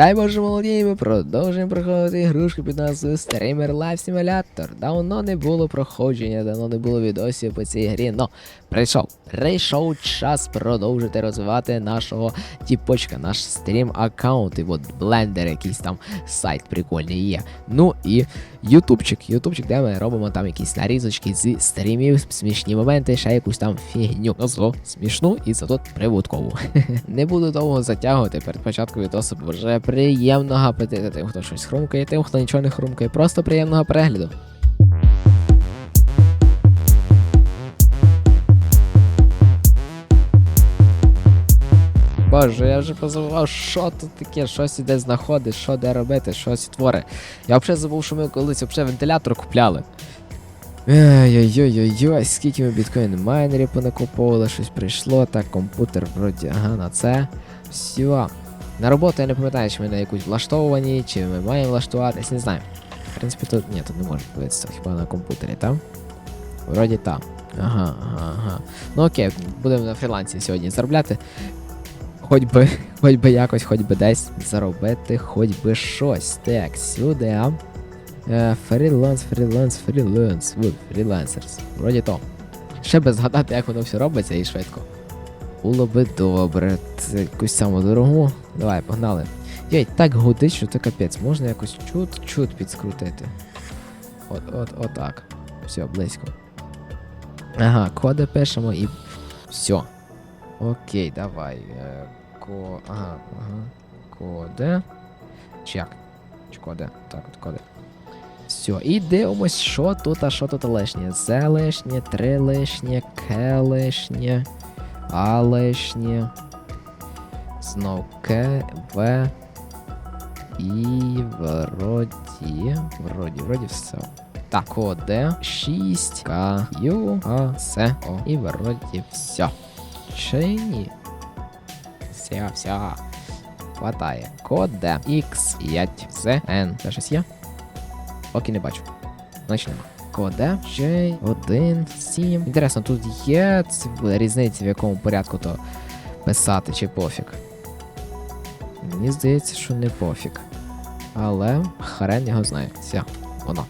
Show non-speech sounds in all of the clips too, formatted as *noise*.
Дай Боже молоді, ми продовжуємо проходити ігрушку під назвою Streamer Life Simulator. Давно не було проходження, давно не було відосів по цій грі, но прийшов. Прийшов час продовжити розвивати нашого тіпочка, наш стрім аккаунт. І от блендер, якийсь там сайт прикольний є. Ну і ютубчик, ютубчик, де ми робимо там якісь нарізочки зі стрімів, смішні моменти, ще якусь там фігню. Зато смішну і зато прибуткову. *laughs* Не буду довго затягувати перед початком відосу, бо вже приємного апетиту тим, хто щось хрумкає, тим, хто нічого не хрумкає. Просто приємного перегляду. Боже, я вже позабував, що тут таке, щось іде знаходить, що де робити, щось твори. Я взагалі забув, що ми колись взагалі вентилятор купляли. Ой-ой-ой-ой, скільки ми біткоін майнерів понакуповували, щось прийшло, так, комп'ютер вроді, ага, на це. Все. На роботу я не пам'ятаю, чи ми на якусь влаштовані, чи ми маємо влаштуватись, не знаю. В принципі, тут ні, тут не можна подивитися, хіба на комп'ютері, там? Вроді там. Ага, ага, ага. Ну окей, будемо на фрілансі сьогодні заробляти. Хоч би, *laughs* хоч би якось, хоч би десь заробити, хоч би щось. Так, сюди. Е, Фріланс, фріланс, фріланс, фрілансерс. Вроді то. Ще би згадати, як воно все робиться і швидко. Було би добре. Це якусь саму дорогу. Давай, погнали. Йой, так гудить, що це капець. Можна якось чут-чут підскрутити. От, от, отак. Все, близько. Ага, коди пишемо і. Все. Окей, давай. Ко. Ага, ага. Коде. Чи як? Коде? Так, от коде. Все, і дивимось, що тут, а що тут лишнє. З лишнє, 3 лишнє, К лишнє, А лишнє. Знов К, В. І вроді. Вроді, вроді все. Так, коде 6 К, Ю, А, С, О. І вроді все. Чи ні? Все, все. Хватає. Коде X, 5, Z, N. Це щось є? Поки не бачу. Значить нема. Коде J1, 7. Інтересно, тут є різниця, в якому порядку то писати, чи пофіг. Мені здається, що не пофіг. Але хрен його знає. Все, воно.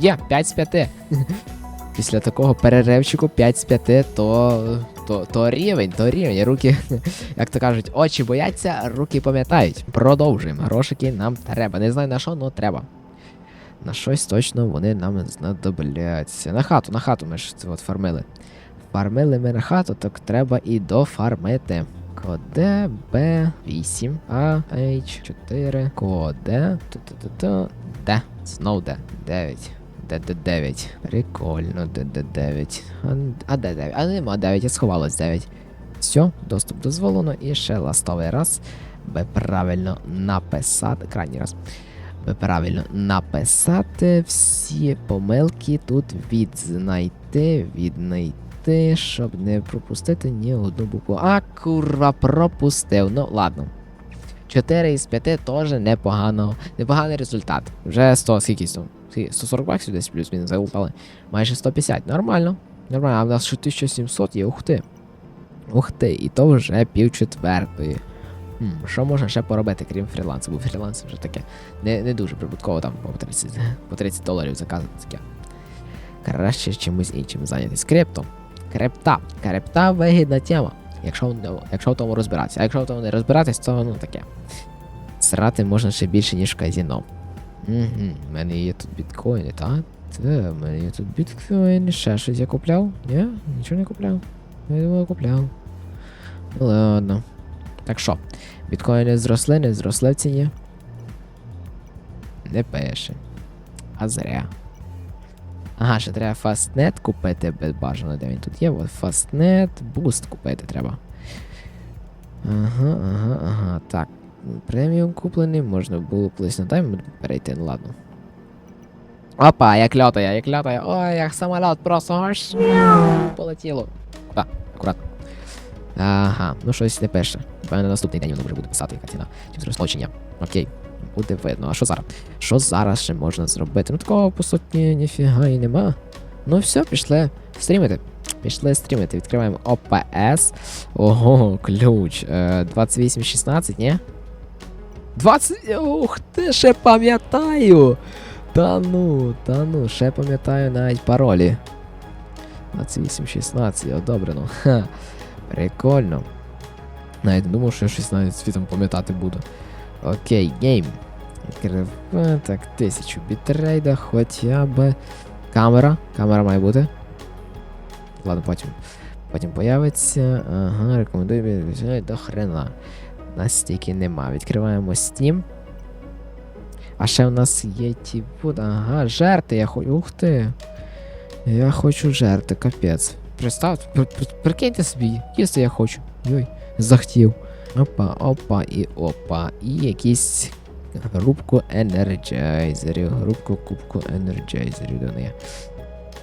Є, 5 з 5. *laughs* Після такого переривчику 5 з 5, то, то, то рівень, то рівень. Руки, *laughs* як то кажуть, очі бояться, руки пам'ятають. Продовжуємо. Грошики нам треба. Не знаю на що, але треба. На щось точно вони нам знадобляться. На хату, на хату ми ж це от фармили. Фармили ми на хату, так треба і дофармити. Коде Б8, А, H4, коде, ту-ту-ту-ту, Д, знов Д, 9. ДД9. Прикольно, ДД9. А, де 9? А нема 9, я сховалось 9. Все, доступ дозволено. І ще ластовий раз. Би правильно написати. Крайній раз. Би правильно написати всі помилки тут відзнайти, віднайти, щоб не пропустити ні одну букву. А, курва, пропустив. Ну, ладно. 4 із 5 теж непогано. Непоганий результат. Вже 100, скільки 100? 140 баксів десь плюс-мінус залупали. Майже 150. Нормально. Нормально, а в нас ще 1700 є, ух ти. Ух ти, і то вже пів четвертої. Хм, що можна ще поробити, крім фрілансу? Бо фріланс вже таке не, не дуже прибутково там по 30, по 30 доларів заказати таке. Краще чимось іншим зайнятися. Криптом. Крипта. Крипта вигідна тема. Якщо, якщо в тому розбиратися. А якщо в тому не розбиратись, то ну таке. Срати можна ще більше, ніж в казіно. Угу, в мене є тут біткоїни, так? Та, в мене є тут біткоїни, ще щось я купляв? Ні? Нічого не купляв. Я думаю, купляв. Ну ладно. Так що, біткоїни зросли, не зросли в ціні? Не пише. А зря. Ага, ще треба фастнет купити бажано, де він тут є. Фастнет, буст купити треба. Ага, ага, ага. Так. Преміум куплений, можна було колись на тайм перейти, ну ладно. Опа, як льотає, як льотає. Ой, як самоліт просто аж полетіло. Куда? Акуратно. Ага, ну щось не пише. Певно, наступний день воно вже буде писати, яка ціна. Чи зросло. Окей. Буде видно. А що зараз? Що зараз ще можна зробити? Ну такого по суті ніфіга і нема. Ну все, пішли стрімити. Пішли стрімити. Відкриваємо ОПС. Ого, ключ. Е, 2816, ні? 20. Ух ти, ще пам'ятаю! Та ну, та ну, ще пам'ятаю навіть паролі. 2816, одобрено. Ха. Прикольно. Навіть не думав, що я щось навіть світом пам'ятати буду. Окей, гейм. Е, Так, 1000 бітрейда, хоча б. Камера. Камера має бути. Ладно, потім. Потім появиться. Ага, рекомендую до хрена. Нас стільки нема. Відкриваємо Steam. А ще в нас є ті вот, ага, жерти, я хочу. Ух ти. Я хочу жерти, капець. Представте, при, при, прикиньте собі, їсти я хочу. Йой, захотів. Опа, опа і опа. І якісь групку енерджайзерів. Групку кубку енерджайзерів до неї.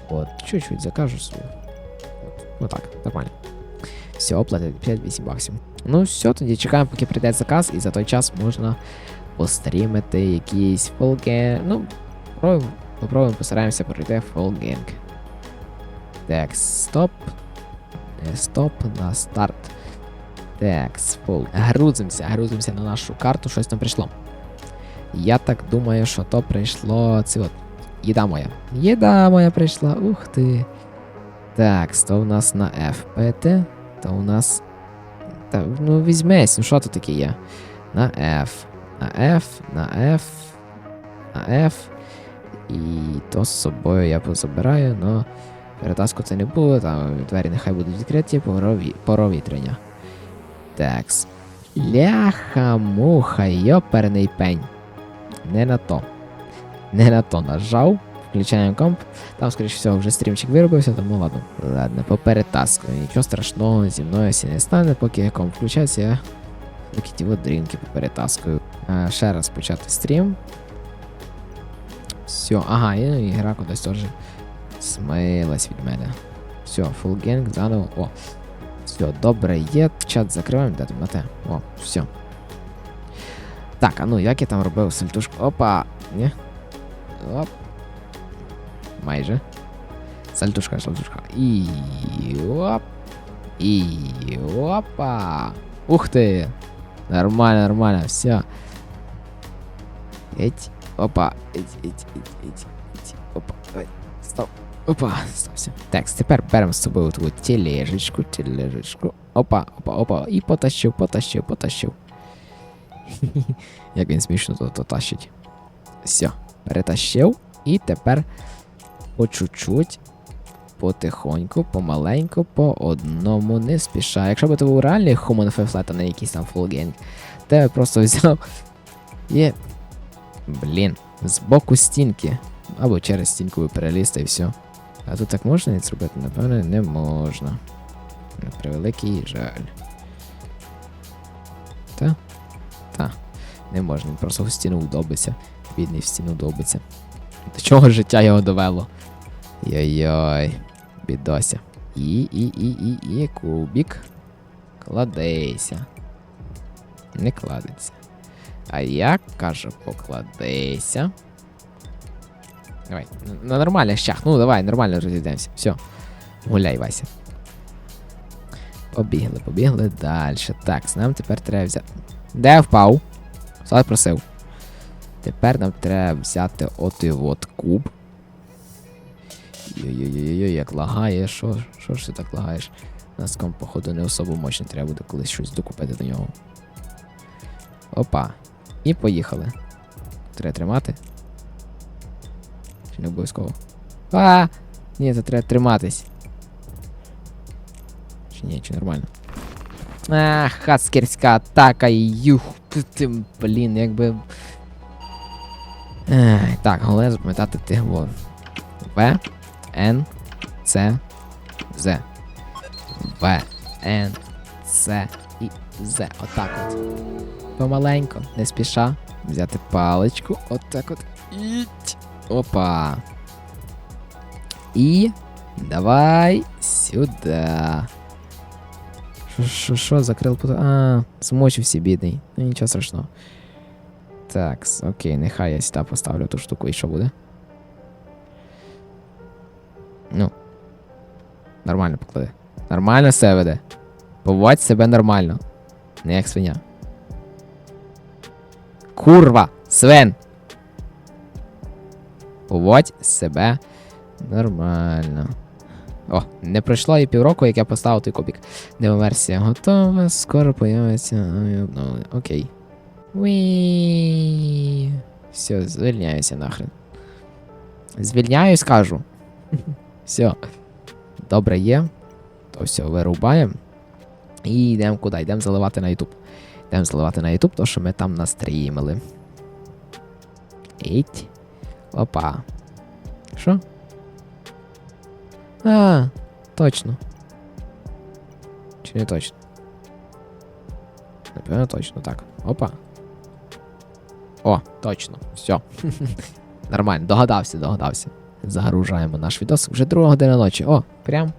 От, чуть-чуть закажу собі. Ну так, нормально. Все, оплатить 5-8 баксів. Ну все, тоді чекаємо, поки прийде заказ, і за той час можна пострімити якісь фолги. Ну, попробуємо, попробуємо постараємося пройти фолгінг. Так, стоп. Е, Стоп на старт. Так, фол. Грузимося, грузимося на нашу карту, щось там прийшло. Я так думаю, що то прийшло. Це от. Їда моя. Їда моя прийшла. Ух ти. Так, то у нас на FPT, то у нас. Та, ну візьмесь, ну що тут таке є? На F. На F, на F, на F. І то з собою я позабираю, но перетаску це не буде, там двері нехай будуть відкриті, порові, провітрення. Такс. Ляха-муха, йоперний пень. Не на то. Не на то нажав. Включаємо комп. Там, скоріш всього, вже стрімчик виробився, тому ладно. Ладно, поперетаскую. Нічого страшного зі мною всі не стане, поки комп включається, я такі ті дрінки поперетаскую. А, ще раз почати стрім. Все, ага, і, ну, і гра кудись теж смилась від мене. Все, full gang, заново. О. Все, добре, є. Чат закриваємо, де на те. О, все. Так, а ну як я там робив сальтушку? Опа! Ні? Оп. Майже. Сальтушка, сальтушка. І оп. І опа. Ух ти. Нормально, нормально, все. Еть. Опа. Еть, еть, еть, еть, еть. Опа. Ой. Стоп. Опа, стоп, все. Так, тепер беремо з собою таку тележечку, тележечку. Опа, опа, опа. І потащив, потащив, потащив. *laughs* Як він смішно то, то тащить. Все, перетащив. І тепер по чуть-чуть, потихоньку, помаленьку, по одному, не спіша. Якщо б це був реальний Human Flat, а не якийсь там фулгейн, то я просто взяв і. Блін, з боку стінки. Або через стінку перелізти і все. А тут так можна це зробити? Напевно, не можна. На превеликий жаль. Та? Та. Не можна, він просто в стіну вдобиться. Бідний в стіну вдобиться. До чого життя його довело? Йой-йой, бідося. І, і, і, і, і, кубік. Кладейся. Не кладеться. А я кажу, покладейся. Давай, на- нормальних щах. Ну, давай, нормально розійдемося. Все. Гуляй, Вася. Побігли, побігли далі. Так, нам тепер треба взяти. Де впав? Слава просив. Тепер нам треба взяти отой от куб. Йой-йой-йой, як лагає, що, що ж ти так лагаєш? У нас комп, походу, не особо мощний, треба буде колись щось докупити до нього. Опа. І поїхали. Треба тримати. Чи не обов'язково? А! Ні, це треба триматись. Чи ні, чи нормально? А, хацкерська атака, юх, блін, якби. Так, головне запам'ятати тих вон. В, Н, С, З. В, Н, С і З. Отак от. Помаленько, не спіша. Взяти паличку. Отак от. Іть. Опа. І. Давай сюди. Що, що, закрил пото. А, змочився, бідний. Ну нічого страшного. Так, окей, нехай я сюди поставлю ту штуку і що буде? Ну. Нормально поклади. Нормально себе веде. Поводь себе нормально. Не як свиня. Курва! Свен! Поводь себе нормально. О, не пройшло і півроку, як я поставив той кубик. Демо-версія готова, скоро появиться. Окей. Уі. Все, звільняюся нахрен. Звільняюсь, кажу. Все. Добре є. То все, вирубаємо. І йдемо куди? Йдемо заливати на YouTube. Йдемо заливати на YouTube, то що ми там настрімили. Іть. Опа. Що? А, точно. Чи не точно? Напевно, точно, так. Опа. О, точно. Все. *laughs* Нормально, догадався, догадався. Загружаємо наш відос. Вже друга година ночі. О, прям.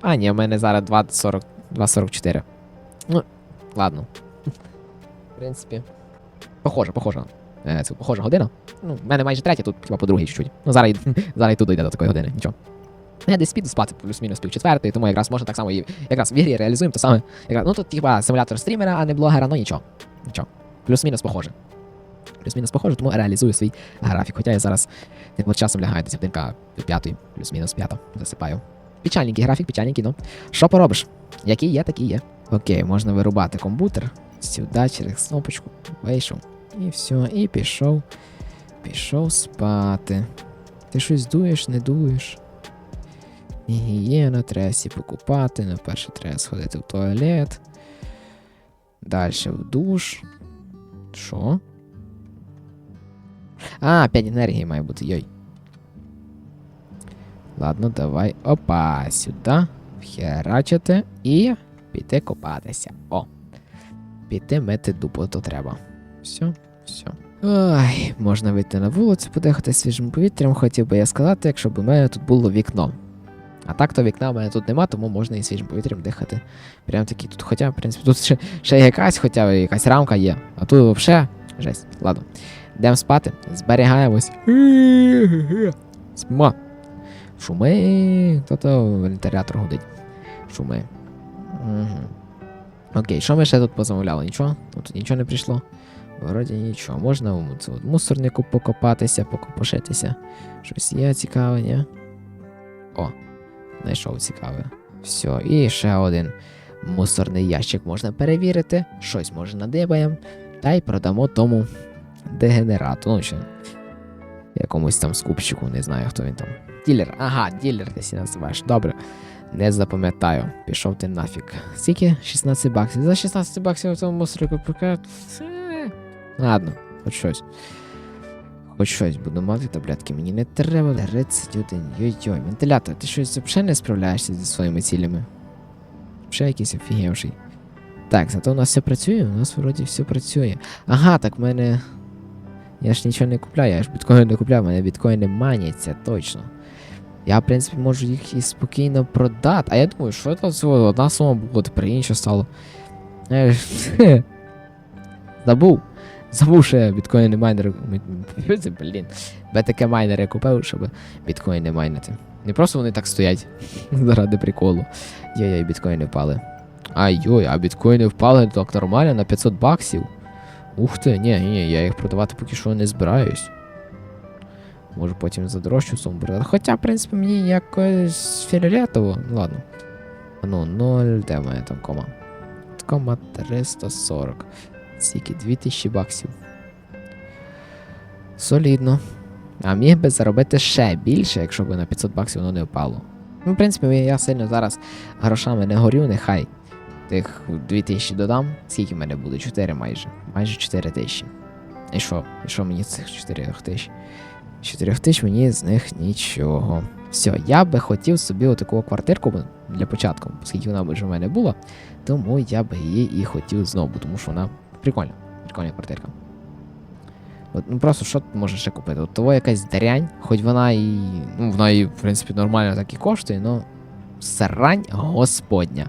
А, ні, в мене зараз 2.44. Ну, ладно. В принципі. Похоже, похоже. Е, Це похожа година. Ну, в мене майже третя, тут хіба по другій чуть-чуть. Ну, зараз, *laughs* зараз і тут дойде до такої години, нічого. Я десь піду спати плюс-мінус пів четвертої, тому якраз можна так само і якраз в ігрі реалізуємо те саме. Якраз, ну тут хіба симулятор стрімера, а не блогера, ну нічого. Нічого. Плюс-мінус похоже. Плюс-мінус похоже, тому реалізую свій графік. Хоча я зараз от часом лягаю десь годинка до п'ятої, плюс-мінус п'ята, засипаю. Печальненький графік, печальненький, ну. Що поробиш? Який є, такий є. Окей, можна вирубати комп'ютер. Сюди через кнопочку. Вийшов. І все, і пішов. Пішов спати. Ти щось дуєш, не дуєш. Гігієна, треба сі покупати. Ну, перше треба сходити в туалет. Далі в душ. Що? А, 5 енергії має бути, йой. Ладно, давай. Опа, сюди. Вхерачити і піти копатися. О. Піти мити дупу, то треба. Все, все. Ой, можна вийти на вулицю, подихати свіжим повітрям, хотів би я сказати, якщо б у мене тут було вікно. А так то вікна в мене тут нема, тому можна і свіжим повітрям дихати. Прям такі тут. Хоча, в принципі, тут ще, ще якась, хоча якась рамка є. А тут взагалі жесть. Ладно. Йдемо спати, зберігаємось. Спимо. Шуми. Хто-то вентилятор гудить. Шуми. Угу. Окей, що ми ще тут позамовляли? Нічого? Тут нічого не прийшло. Вроді нічого. Можна от мусорнику покопатися, покопошитися. Щось є цікаве, ні? О, знайшов цікаве. Все, і ще один мусорний ящик можна перевірити. Щось може надибаємо. Та й продамо тому дегенерату. Ну, ще якомусь там скупщику, не знаю, хто він там. Ділер, ага, ділер ти називаєш. Добре. Не запам'ятаю. Пішов ти нафіг. Скільки? 16 баксів. За 16 баксів в цьому мусорику пока. Це... Ладно, хоч щось. Хоч щось буду мати таблетки. Мені не треба 31. Йой-йой, вентилятор, ти щось взагалі не справляєшся зі своїми цілями. Ще якийсь офігевший. Так, зато у нас все працює, у нас вроді все працює. Ага, так в мене. Я ж нічого не купляю, я ж біткоін не купляю, мене біткоїни маняться, точно. Я, в принципі, можу їх і спокійно продати. А я думаю, що це всього одна сума була, тепер інша стало. *laughs* Забув. Забув, що я біткоїни майнер. *laughs* Блін. БТК майнери купив, щоб біткоїни майнити. Не просто вони так стоять *laughs* заради приколу. Йой-йой, біткоїни впали. Ай-йой, а біткоїни впали так нормально на 500 баксів. Ух ти, ні, ні, я їх продавати поки що не збираюсь. Можу потім за дорожчу суму продати. Хоча, в принципі, мені якось фіолетово. Ладно. Ну, 0, де в мене там кома? Кома 340. Скільки? 2000 баксів. Солідно. А міг би заробити ще більше, якщо б на 500 баксів воно не впало. Ну, в принципі, я сильно зараз грошами не горю, нехай тих 2000 додам. Скільки в мене буде? 4 майже. Майже 4 тисячі. І що? І що мені з цих 4 тисяч? 4 тисяч мені з них нічого. Все, я би хотів собі отаку квартирку для початку, оскільки вона вже в мене була, тому я би її і хотів знову, тому що вона прикольна. Прикольна квартирка. От, ну просто що тут можеш ще купити? От того якась дрянь, хоч вона і. Ну, вона і, в принципі, нормально так і коштує, але срань господня.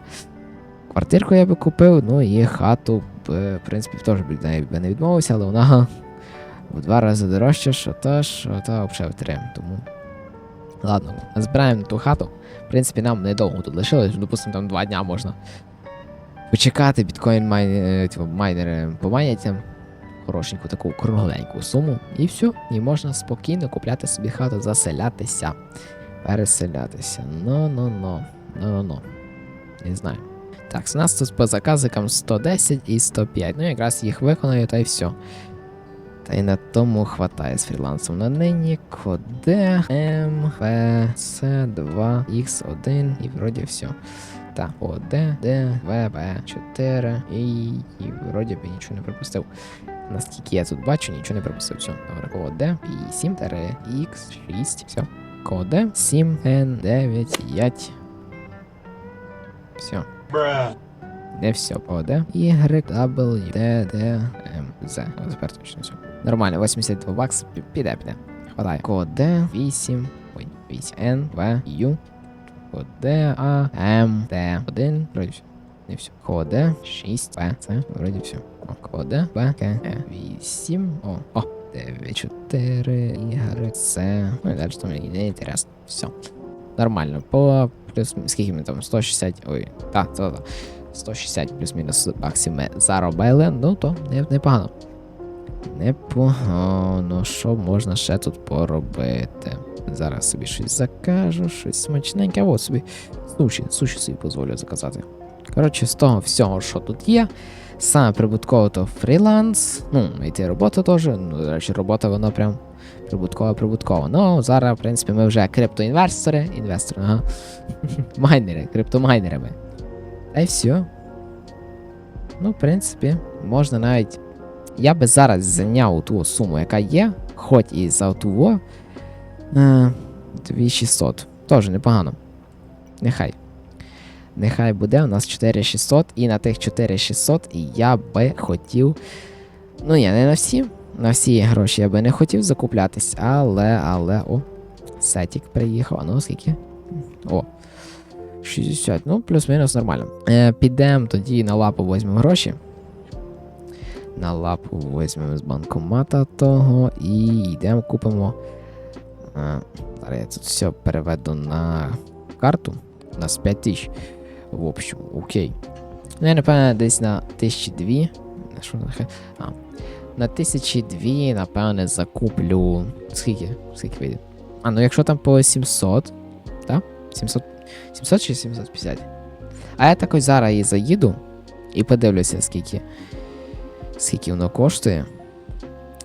Квартирку я би купив, ну і хату, б, в принципі, теж би не відмовився, але вона в два рази дорожча, що та, що та взагалі втрим. Тому. Ладно, збираємо ту хату. В принципі, нам недовго тут лишилось, допустимо, там два дня можна почекати, біткоін е, типу, майнери поманяться. хорошеньку таку кругленьку суму, і все, і можна спокійно купляти собі хату, заселятися, переселятися. Ну-ну-ну, ну-ну-ну. Не знаю. Так, у нас тут по заказикам 110 і 105. Ну, якраз їх виконаю, та й все. Та й на тому хватає з фрілансом. На нині коде М, В, С, 2, Х1 і вроді все. Так, О, Д, Д, В, 4 і, і вроді би нічого не пропустив. Наскільки я тут бачу, нічого не пропустив. Все, добре. Код 8 Х 6, все. Код 7, Н, 9, 5. Все. Не все, Код Y, W, D, D, M, Z. О, Тепер точно все. Нормально, 82 бакс, пі- піде, піде. Хватає. Код 8, ой, 8, N, V, U. Код А, М, Д, 1, вроді все. Не все. Код 6, П, С, вроді все. О, код Б, К, Е, 8, о, о, 9, 4, Y, С. Ну і далі там і не інтересно. Все. Нормально. По плюс, скільки ми там, 160, ой, так, то, то. 160 плюс-мінус баксів ми заробили, ну то не, непогано. Непогано, що можна ще тут поробити? Зараз собі щось закажу, щось смачненьке. О, собі суші, суші собі дозволю заказати. Коротше, з того всього, що тут є, саме прибутково то фріланс, ну, йти робота теж. Ну, до речі, робота вона прям прибуткова, прибуткова. Ну, зараз, в принципі, ми вже криптоінвестори, інвестори, ага. *laughs* Майнери, криптомайнерами. Та й все. Ну, в принципі, можна навіть. Я би зараз зайняв ту суму, яка є, хоч і за. Е, 2600. Теж непогано. Нехай. Нехай буде у нас 4600, і на тих 4600 я би хотів. Ну, я не на всі. На всі гроші я би не хотів закуплятись, але, але, о, сетік приїхав. Ну скільки? О. 60, ну, плюс-мінус нормально. Е, підемо тоді на лапу візьмемо гроші. На лапу візьмемо з банкомата того і йдемо купимо. Е, зараз я тут все переведу на карту. У нас 5 тисяч. В общем, окей. Ну, я напевно десь на 1002. На Що нахай? А. На 1002, напевне, закуплю. Скільки? Скільки вийде? А, ну якщо там по 700, так? 700 700 чи 750? А я так зараз і заїду і подивлюся, скільки. Скільки воно коштує.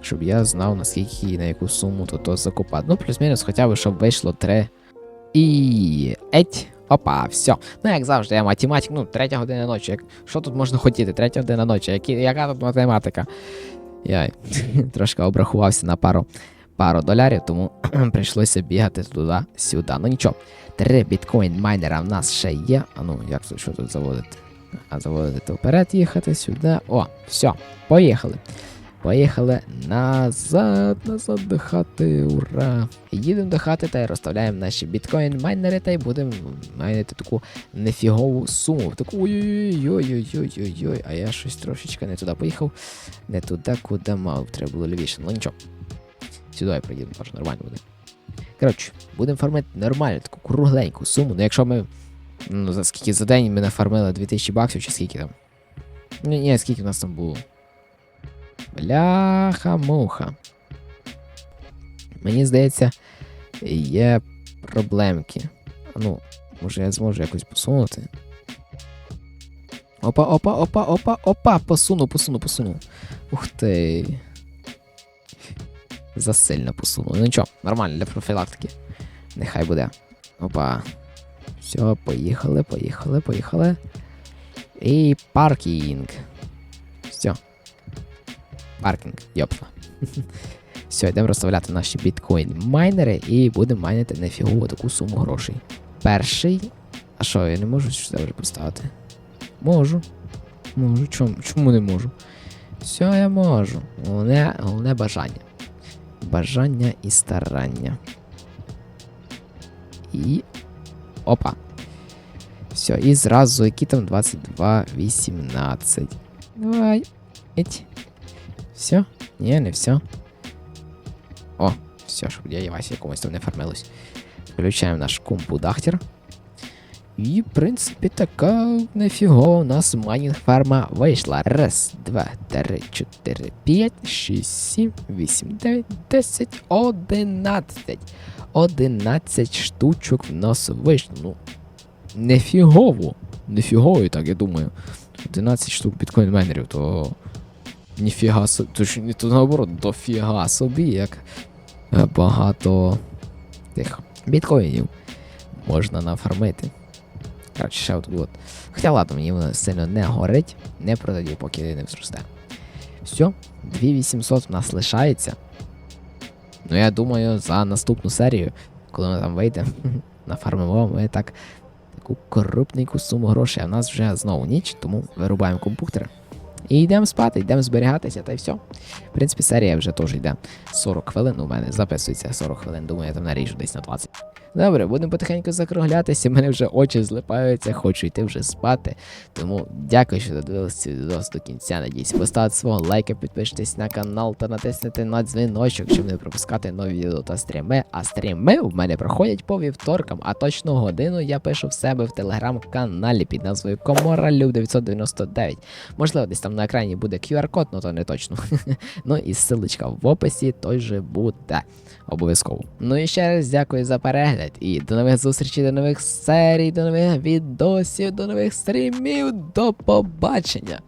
Щоб я знав, наскільки і на яку суму то, то закупати. Ну, плюс-мінус, хоча б, щоб вийшло 3. І. Еть. Опа, все. Ну, як завжди, я математик, ну, третя година ночі. Як... Що тут можна хотіти? Третя година ночі. Які... Яка тут математика? Я *laughs* трошки обрахувався на пару пару долярів, тому *clears throat* прийшлося бігати туди-сюди. Ну нічого. Три біткоін майнера в нас ще є. А ну, як тут що тут заводити? А заводити вперед, їхати сюди. О, все, поїхали. Поїхали назад, назад до хати, ура! Їдемо до хати та розставляємо наші біткоін майнери та й будемо майнити таку нефігову суму. Таку ой-ой-ой-ой-ой-ой-ой. А я щось трошечки не туди поїхав. Не туди, куди мав. Треба було лівіше. Ну нічого. Сюди я приїду, може, нормально буде. Коротше, будемо фармити нормально, таку кругленьку суму. Ну якщо ми. Ну, за скільки за день ми нафармили 2000 баксів, чи скільки там? Ні, ні, скільки в нас там було? Бляха-муха. Мені здається, є проблемки. Ну, може я зможу якось посунути. Опа, опа, опа, опа, опа! Посуну, посуну, посуну. Ух ти. Засильно посуну. Ну нічого, нормально для профілактики. Нехай буде. Опа. Все, поїхали, поїхали, поїхали. І паркінг. Все. Паркінг, йопта. Все, йдемо розставляти наші біткоін-майнери і будемо майнити нефігову таку суму грошей. Перший. А що, я не можу сюди вже поставити? Можу. Можу. Чому, чому не можу? Все, я можу. Головне, головне бажання. Бажання і старання. І. Опа. Все, і зразу, які там 22, 18. Давай. Еть. Все? Ні, не все. О, все, щоб я Вася якомусь там не фармилось. Включаємо наш компудахтер. І, в принципі, така нефігова у нас майнінг ферма вийшла. Раз, два, три, чотири, п'ять, шість, сім, вісім, дев'ять, десять, одинадцять. Одинадцять штучок в нас вийшло. Ну, нефігово. Нефігово, і так, я думаю. 11 штук біткоін майнерів, то. Ніфіга собі. То, ж не то наоборот, дофіга собі, як е, багато тих біткоїнів можна нафармити. Коротше, ще отут от. Хоча ладно, мені воно сильно не горить, не продаю, поки не зросте. Все, 2800 в нас лишається. Ну я думаю, за наступну серію, коли вона там вийде, *laughs* нафармимо ми так таку крупненьку суму грошей. А в нас вже знову ніч, тому вирубаємо комп'ютер. І йдемо спати, йдемо зберігатися, та й все. В принципі, серія вже теж йде 40 хвилин. У мене записується 40 хвилин, думаю, я там наріжу десь на 20. Добре, будемо потихеньку закруглятися, *laughs* мене вже очі злипаються, хочу йти вже спати. Тому дякую, що додивилися цей відео до кінця. Надіюсь, поставте свого лайка, підпишитесь на канал та натиснете на дзвіночок, щоб не пропускати нові відео та стріми. А стріми в мене проходять по вівторкам, а точну годину я пишу в себе в телеграм-каналі під назвою Коморалю 999. Можливо, десь там на екрані буде QR-код, ну то не точно. *laughs* ну і ссылочка в описі той же буде. Обов'язково. Ну і ще раз дякую за перегляд. І до нових зустрічей, до нових серій, до нових відосів, до нових стрімів. До побачення!